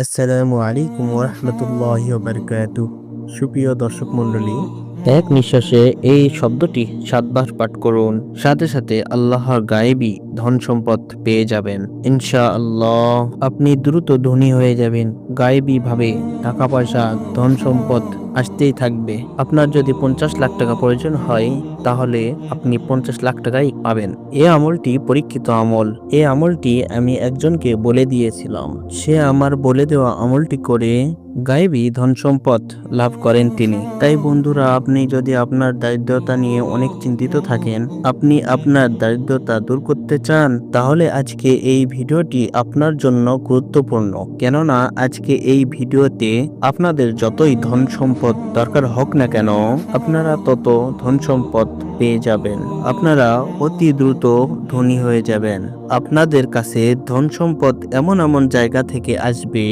আসসালামু আলাইকুম ওরহমতুল্লাহ বারকাত সুপ্রিয় দর্শক মণ্ডলী, এক নিঃশ্বাসে এই শব্দটি সাতবার পাঠ করুন। সাথে সাথে আল্লাহর গায়েবি ধন সম্পদ পেয়ে যাবেন। ইনশা আল্লাহ আপনি দ্রুত ধনী হয়ে যাবেন। গায়েবী ভাবে টাকা পয়সা, ধন সম্পদ আসতেই থাকবে। আপনার যদি পঞ্চাশ লাখ টাকা প্রয়োজন হয় তাহলে আপনি পঞ্চাশ লাখ টাকাই পাবেন। এ আমলটি পরীক্ষিত আমল। এ আমলটি আমি একজনকে বলে দিয়েছিলাম। সে আমার বলে দেওয়া আমলটি করে গায়েবী ধন সম্পদ লাভ করেন তিনি। তাই বন্ধুরা, আপনি যদি আপনার দারিদ্রতা নিয়ে অনেক চিন্তিত থাকেন, আপনি আপনার দারিদ্রতা দূর করতে চান, তাহলে আজকে এই ভিডিওটি আপনার জন্য গুরুত্বপূর্ণ। কেননা, আজকে এই ভিডিওতে আপনাদের যতই ধন সম্পদ দরকার হোক না কেন, আপনারা তত ধন সম্পদ Oh. পেয়ে যাবেন। আপনারা অতি দ্রুত ধনী হয়ে যাবেন। আপনাদের কাছে ধন সম্পদ এমন এমন জায়গা থেকে আসবে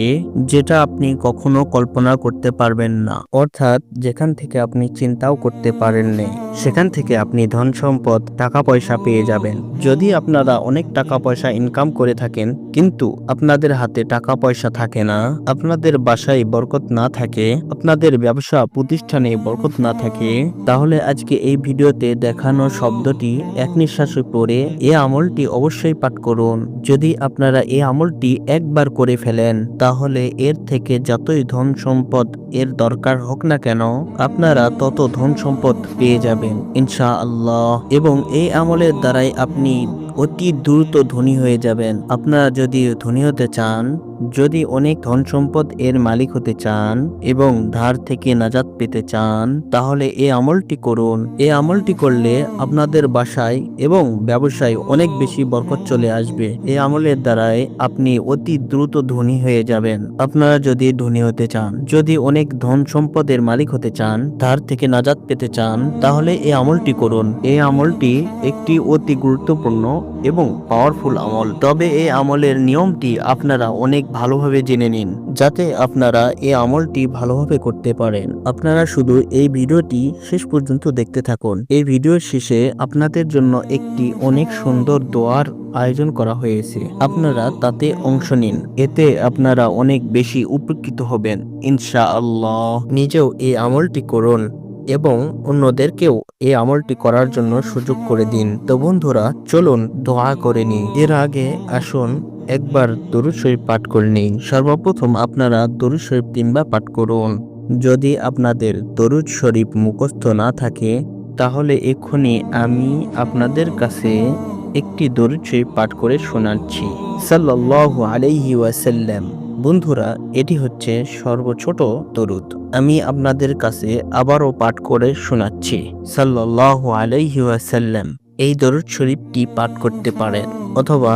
যেটা আপনি কখনো কল্পনা করতে পারবেন না। অর্থাৎ যেখান থেকে আপনি চিন্তাও করতে পারেননি সেখান থেকে আপনি ধন সম্পদ টাকা পয়সা পেয়ে যাবেন। যদি আপনারা অনেক টাকা পয়সা ইনকাম করে থাকেন, কিন্তু আপনাদের হাতে টাকা পয়সা থাকে না, আপনাদের বাসায় বরকত না থাকে, আপনাদের ব্যবসা প্রতিষ্ঠানে বরকত না থাকে, তাহলে আজকে এই ভিডিওতে দেখানো শব্দটি এক নিঃশ্বাসে পড়ে, এ আমলটি অবশ্যই পাঠ করুন। যদি আপনারা এ আমলটি একবার করে ফেলেন, তাহলে এর থেকে যতই ধন সম্পদ এর দরকার হোক না কেন, আপনারা তত ধন সম্পদ পেয়ে যাবেন ইনশা আল্লাহ এবং এই আমলের দ্বারাই আপনি অতি দ্রুত ধনী হয়ে যাবেন। আপনারা যদি ধনী হতে চান যদি অনেক ধন সম্পদ এর মালিক হতে চান এবং ধার থেকে নাজাত পেতে চান, তাহলে এই আমলটি করুন। এই আমলটি করলে আপনাদের বাসায় এবং ব্যবসায় অনেক বেশি বরকত চলে আসবে। এই আমলের দ্বারাই আপনি অতি দ্রুত ধনী হয়ে যাবেন। আপনারা যদি ধনী হতে চান, যদি অনেক ধন সম্পদের মালিক হতে চান, ধার থেকে নাজাত পেতে চান, তাহলে এই আমলটি করুন। এই আমলটি একটি অতি গুরুত্বপূর্ণ এবং পাওয়ারফুল আমল। তবে এই আমলের নিয়মটি আপনারা অনেক ভালোভাবে জেনে নিন, যাতে আপনারা এই আমলটি ভালোভাবে করতে পারেন। আপনারা শুধু এই ভিডিওটি শেষ পর্যন্ত দেখতে থাকুন। এই ভিডিওর শেষে আপনাদের জন্য একটি অনেক সুন্দর দোয়ার আয়োজন করা হয়েছে। আপনারা তাতে অংশ নিন। এতে আপনারা অনেক বেশি উপকৃত হবেন। ইনশা আল্লাহ নিজেও এই আমলটি করুন এবং অন্যদেরকেও এই আমলটি করার জন্য সুযোগ করে দিন। তো বন্ধুরা, চলুন দোয়া করে নিই। এর আগে আসুন একবার দরুদ শরীফ পাঠ করে নিন। সর্বপ্রথম আপনারা দরুদ শরীফ তিনবার পাঠ করুন। যদি আপনাদের দরুদ শরীফ মুখস্থ না থাকে, তাহলে এক্ষুনি আমি আপনাদের কাছে একটি দরুদ শরীফ পাঠ করে শোনাচ্ছি। সাল্লাল্লাহু আলাইহি ওয়াসাল্লাম। বন্ধুরা, এটি হচ্ছে সর্বছোট দরুদ। আমি আপনাদের কাছে আবারও পাঠ করে শোনাচ্ছি। সাল্লাল্লাহু আলাইহি ওয়াসাল্লাম, এই দরুদ শরীফটি পাঠ করতে পারেন। অথবা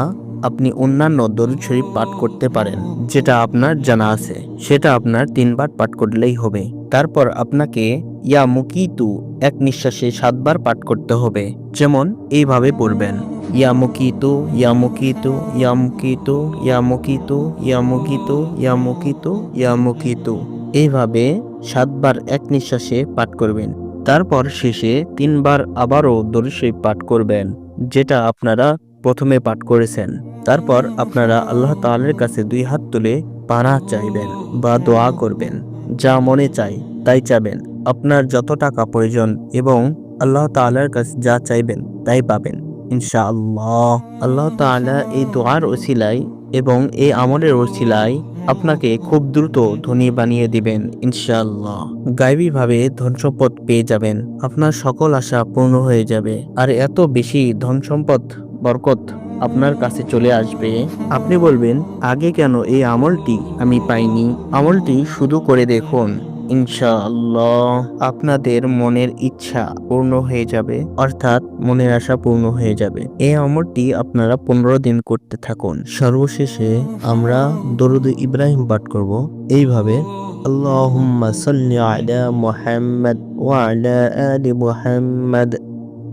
আপনি অন্যান্য দরুদ শরীফ পাঠ করতে পারেন, যেটা আপনার জানা আছে। সেটা আপনার তিনবার পাঠ করলেই হবে। তারপর আপনাকে ইয়া মুকিতু এক নিঃশ্বাসে সাতবার পাঠ করতে হবে। যেমন এইভাবে পড়বেন ইয়া মুকিতু ইয়া মুকিতু ইয়া মুকিতু ইয়া মুকিতু ইয়া মুকিতু ইয়া মুকিতু ইয়া মুকিতু। এইভাবে সাতবার এক নিঃশ্বাসে পাঠ করবেন। তারপর শেষে তিনবার আবারও দরুদ শরীফ পাঠ করবেন, যেটা আপনারা প্রথমে পাঠ করেছেন। তারপর আপনারা আল্লাহ তাআলার কাছে দুই হাত তুলে পানা চাইবেন বা দোয়া করবেন, যা মনে চাই তাই চাবেন। আপনার যত টাকা প্রয়োজন এবং আল্লাহ তাআলার কাছে যা চাইবেন তাই পাবেন, ইনশাআল্লাহ। আল্লাহ তাআলা এই দোয়ার ওসিলায় এবং এই আমলের ওসিলায় আপনাকে খুব দ্রুত ধনী বানিয়ে দিবেন, ইনশাআল্লাহ। গাইবীভাবে ধন সম্পদ পেয়ে যাবেন, আপনার সকল আশা পূর্ণ হয়ে যাবে। আর এত বেশি ধন সম্পদ বরকত আপনার কাছে চলে আসবে। আপনি বলবেন আগে কেন এই আমলটি? আমি পাইনি। আমলটি শুধু করে দেখুন। ইনশাআল্লাহ। আপনাদের মনের ইচ্ছা পূর্ণ হয়ে যাবে। অর্থাৎ মনের আশা পূর্ণ হয়ে যাবে। এই আমলটি আপনারা পনেরো দিন করতে থাকুন। সর্বশেষে আমরা দরুদ ইব্রাহিম পাঠ করব। এইভাবে আল্লাহ সাল্লি আলা মুহাম্মদ ওয়া আলা আলি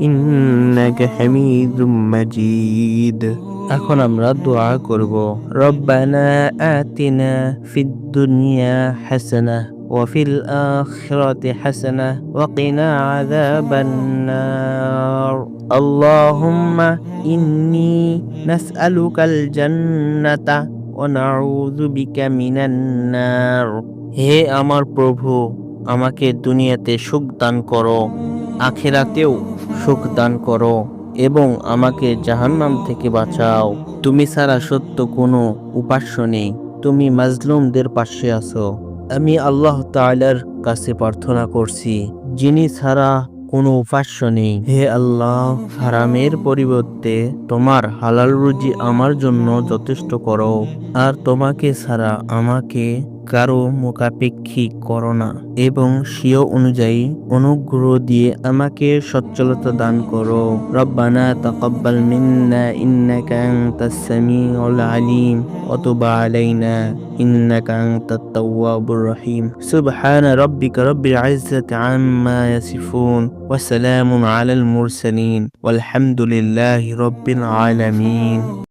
إنك حميد مجيد এখন আমরা দোয়া করব রব্বানা আতিনা ফিদ দুনিয়া হাসানা وفي الآخرة حسنة وقنا عذاب النار اللهم إني نسألك الجنة ونعوذ بك من النار হে আমার প্রভু আমাকে দুনিয়াতে সুখ দান করো আখেরাতেও সুখ দান করো এবং আমাকে জাহান্নাম থেকে বাঁচাও। তুমি ছাড়া সত্য কোনো উপাস্য নেই। তুমি মাজলুমদের পাশে আছো। আমি আল্লাহ তাআলার কাছে প্রার্থনা করছি, যিনি ছাড়া কোনো উপাস্য নেই। হে আল্লাহ, হারামের পরিবর্তে তোমার হালাল রুজি আমার জন্য যথেষ্ট করো, আর তোমাকে ছাড়া আমাকে কারও মোকাপেক্ষী করো না এবং সিও অনুযায়ী অনুগ্রহ দিয়ে আমাকে সচ্ছলতা দান করো। রব্বানা তাকাব্বাল মিন্না ইন্নাকা আনতাস সামিউল আলিম ওয়া আলাইনা ইন্নাকা আনতাত তাওয়াবুর রহিম। সুবহানা রাব্বিকা রাব্বিল ইজ্জাতি আম্মা ইয়াসিফুন ওয়া সালামুন আলাল মুরসালিন। ওয়ালহামদুলিল্লাহি রাব্বিল আলামিন।